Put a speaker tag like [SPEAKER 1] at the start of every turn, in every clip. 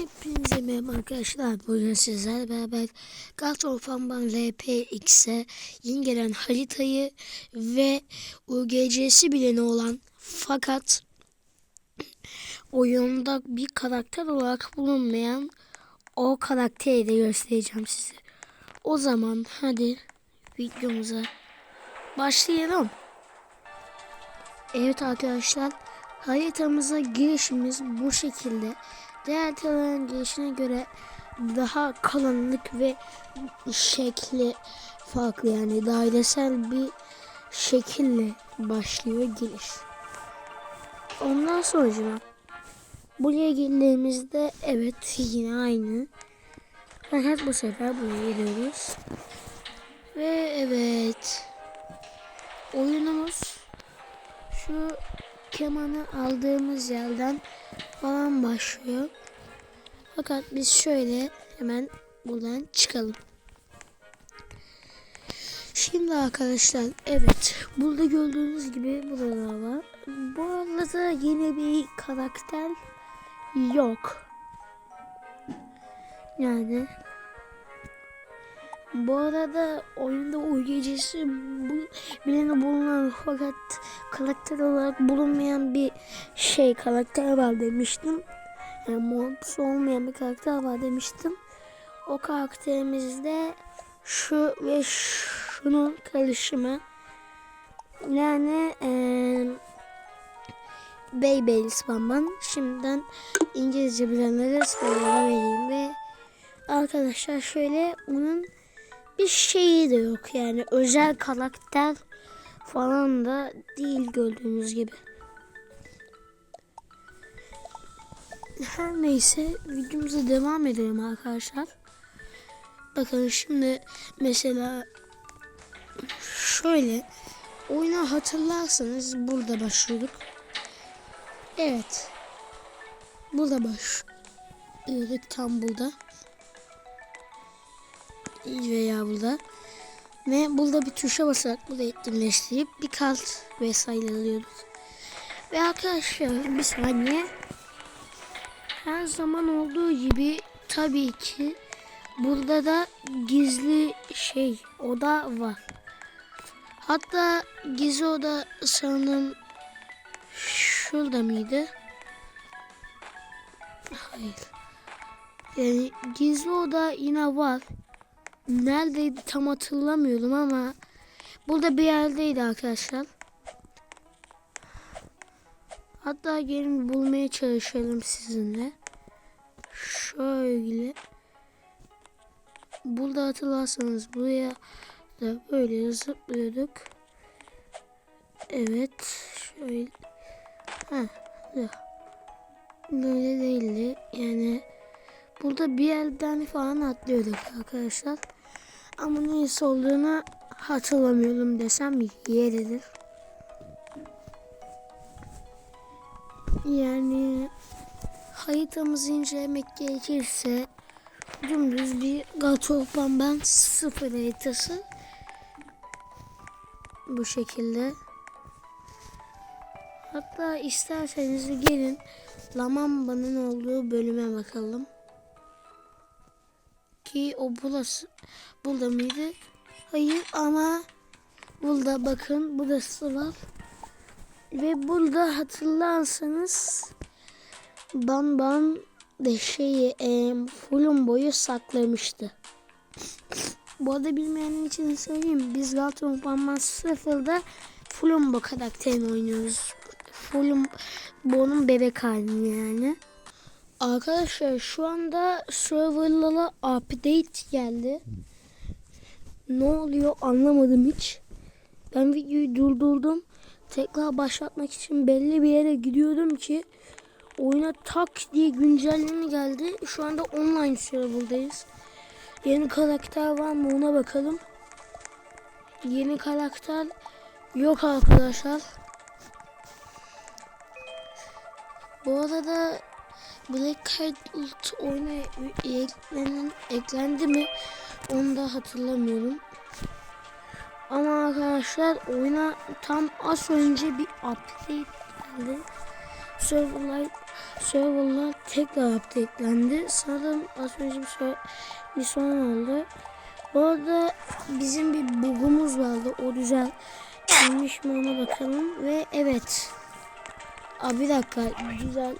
[SPEAKER 1] Hepinize merhaba arkadaşlar. Bugün sizlerle beraber Galatasaray Fanban RPX'e yeni gelen haritayı ve UGC'si bile ne olan fakat oyunda bir karakter olarak bulunmayan o karakteri de göstereceğim size. O zaman hadi videomuza başlayalım. Evet arkadaşlar haritamıza girişimiz bu şekilde. Diğer girişine göre daha kalınlık ve şekli farklı yani dairesel bir şekille başlıyor giriş. Ondan sonra buraya geldiğimizde evet yine aynı. Fakat bu sefer buraya geliyoruz. Ve evet oyunumuz şu kemanı aldığımız yerden falan başlıyor. Fakat biz şöyle hemen buradan çıkalım. Şimdi arkadaşlar evet burada gördüğünüz gibi burada var. Bu arada yeni bir karakter yok. Yani bu arada oyunda UGC'si bu bilene bulunan fakat karakter olarak bulunmayan bir şey karakter var demiştim. Yani modus olmayan bir karakter var demiştim. O karakterimizde şu ve şunun karışımı. Yani eee Baby Spamman. Şimdiden İngilizce bilenlere spoiler vereyim ve arkadaşlar şöyle onun bir şeyi de yok yani özel karakter falan da değil gördüğünüz gibi. Her neyse videomuza devam edelim arkadaşlar. Bakın şimdi mesela şöyle oyuna hatırlarsanız burada başlıyorduk. Evet. Burada başlıyorduk tam burada veya burada. Ve burada bir tuşa basarak burada etkinleştirip bir kart vesaire alıyorduk. Ve arkadaşlar bir saniye. Her zaman olduğu gibi tabii ki burada da gizli şey oda var. Hatta gizli oda sanırım şurada mıydı? Hayır. Yani gizli oda yine var. Neredeydi tam hatırlamıyorum ama burada bir yerdeydi arkadaşlar. Hatta gelin bulmaya çalışalım sizinle. Şöyle. Burada hatırlarsanız buraya da böyle zıplıyorduk. Evet. Şöyle. Ha. Böyle değildi. Yani burada bir yerden falan atlıyorduk arkadaşlar. Ama neyse olduğunu hatırlamıyorum desem yeridir. Yani haritamızı incelemek gerekirse dümdüz bir Gatolpan ben sıfır haritası. Bu şekilde. Hatta isterseniz gelin Lamamba'nın olduğu bölüme bakalım. Ki o burası burada mıydı? Hayır ama burada bakın burası var. Ve burada hatırlarsanız Ban Ban de şeyi e, fulun boyu saklamıştı. Bu arada bilmeyenin için söyleyeyim. Biz Galatasaray Banban 0'da Fulumbo karakterini oynuyoruz. Fulumbo'nun bebek halini yani. Arkadaşlar şu anda serverlara update geldi. Ne oluyor anlamadım hiç. Ben videoyu durdurdum. Tekrar başlatmak için belli bir yere gidiyordum ki oyuna tak diye güncelleme geldi. Şu anda online serverdayız. Yeni karakter var mı ona bakalım. Yeni karakter yok arkadaşlar. Bu arada Black Kite Ult eklenen, eklendi mi onu da hatırlamıyorum. Ama arkadaşlar oyuna tam az önce bir update geldi. Serverlight serverlar tekrar updatelendi. Sanırım az önce bir, so- bir sorun oldu. Bu arada bizim bir bugumuz vardı. O güzel Neymiş mi ona bakalım. Ve evet. Aa, bir dakika. Güzel.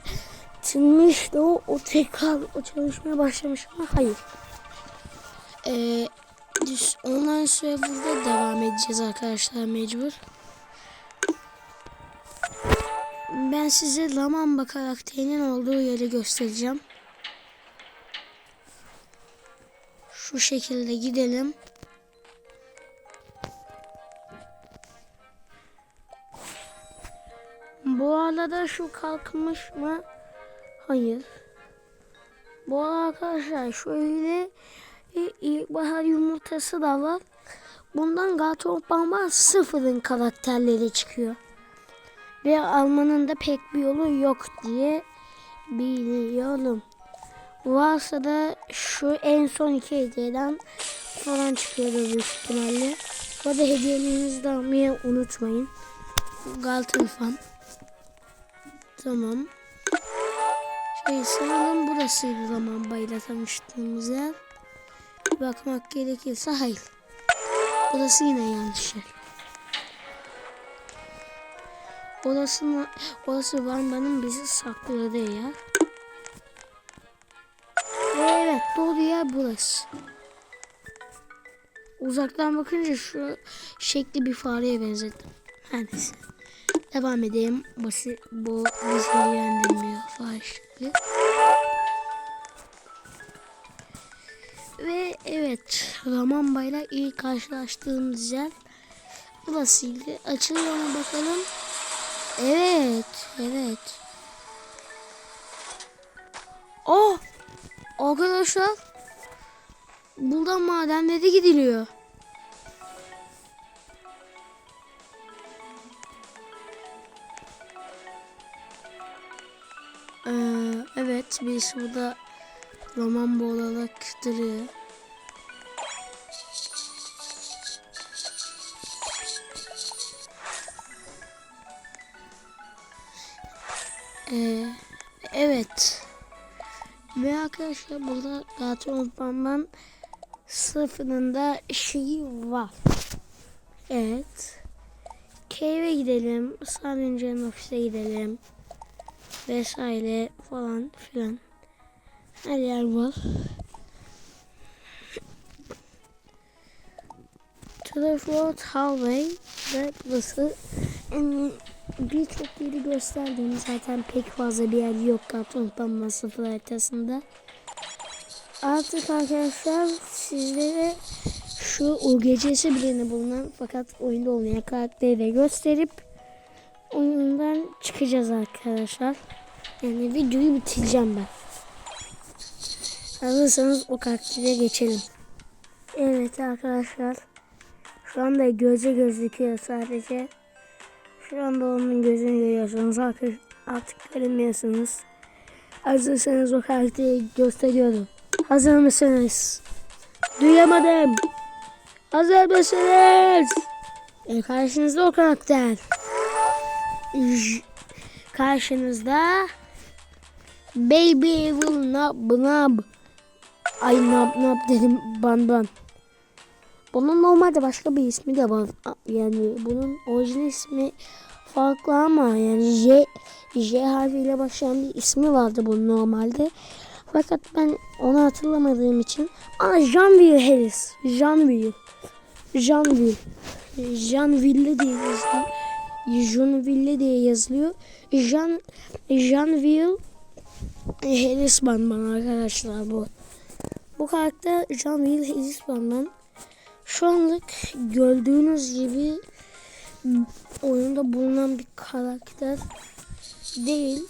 [SPEAKER 1] Da o, o tekrar o çalışmaya başlamış ama hayır. Ee, düz online serverda devam edeceğiz arkadaşlar mecbur. Ben size Lamamba karakterinin olduğu yeri göstereceğim. Şu şekilde gidelim. Bu arada şu kalkmış mı? Hayır. Bu arkadaşlar şöyle bir ilkbahar yumurtası da var. Bundan Gato Bamba sıfırın karakterleri çıkıyor. Ve almanın da pek bir yolu yok diye biliyorum. Varsa da şu en son iki hediyeden falan çıkıyordu büyük ihtimalle. Bu arada hediyelerinizi de almayı unutmayın. Galton fan. Tamam. Şey sanırım burasıydı zaman bayla tanıştığımız yer. Bakmak gerekirse hayır. Burası yine yanlış yer. Orası, orası Van'danın bizi sakladığı yer. Ve evet doğru yer burası. Uzaktan bakınca şu şekli bir fareye benzettim. Her neyse. Devam edeyim. Basit, bu bizi ilgilendirmiyor fare şekli. Ve evet Ramamba'yla ilk karşılaştığımız yer burasıydı. Açılıyor mu bakalım. Evet, evet. Oh! Arkadaşlar buradan madenlere gidiliyor. Evet birisi burada roman olarak duruyor. Ee, evet. Ve arkadaşlar burada Gatron Bamban sıfırında şeyi var. Evet. Cave'e gidelim. Sarıncan'ın ofise gidelim. Vesaire falan filan. Her yer var. Trafford Highway ve burası yani birçok yeri gösterdim. Zaten pek fazla bir yer yok Pamba sıfır haritasında. Artık arkadaşlar sizlere şu UGC'si birini bulunan fakat oyunda olmayan karakteri de gösterip oyundan çıkacağız arkadaşlar. Yani videoyu bitireceğim ben. Hazırsanız o karaktere geçelim. Evet arkadaşlar. Şu anda gözü gözüküyor sadece. Şu anda onun gözünü görüyorsunuz. Artık, artık göremiyorsunuz. Hazırsanız o karakteri gösteriyorum. Hazır mısınız? Duyamadım. Hazır mısınız? E, karşınızda o karakter. Karşınızda Baby Evil Nab Nab. Ay Nab Nab dedim ban ban. Bunun normalde başka bir ismi de var. Yani bunun orijinal ismi farklı ama yani J, J harfiyle başlayan bir ismi vardı bunun normalde. Fakat ben onu hatırlamadığım için Aa Janville Harris. Janville. Janville. Janville diye yazılıyor. Janville diye yazılıyor. Jan Janville Harris Banban arkadaşlar bu. Bu karakter Janville Harris Banban. Şu anlık gördüğünüz gibi oyunda bulunan bir karakter değil.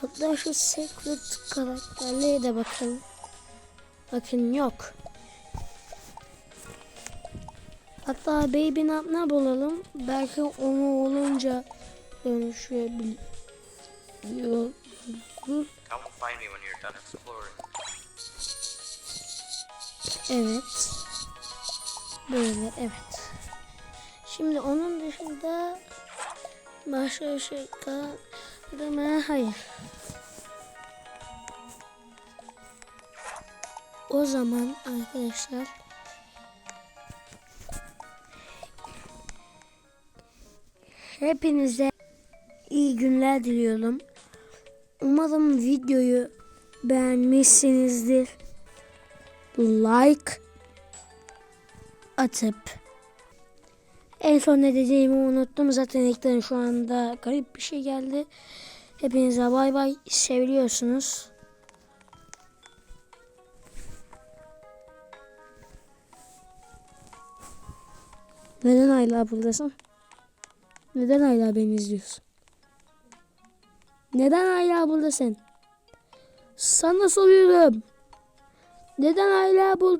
[SPEAKER 1] Hatta şu secret karakterlere de bakalım. Bakın yok. Hatta Baby Nap ne bulalım? Belki onu olunca dönüşebiliyor.
[SPEAKER 2] Come find me when you're done exploring.
[SPEAKER 1] Evet. Böyle evet. Şimdi onun dışında başka bir şey kaldı? Hayır. O zaman arkadaşlar hepinize iyi günler diliyorum. Umarım videoyu beğenmişsinizdir. Like atıp en son ne diyeceğimi unuttum. Zaten ekran şu anda garip bir şey geldi. Hepinize bay bay. Seviliyorsunuz. Neden hala buradasın? Neden hala beni izliyorsun? Neden hala buradasın? Sana soruyorum. Neden hala burada?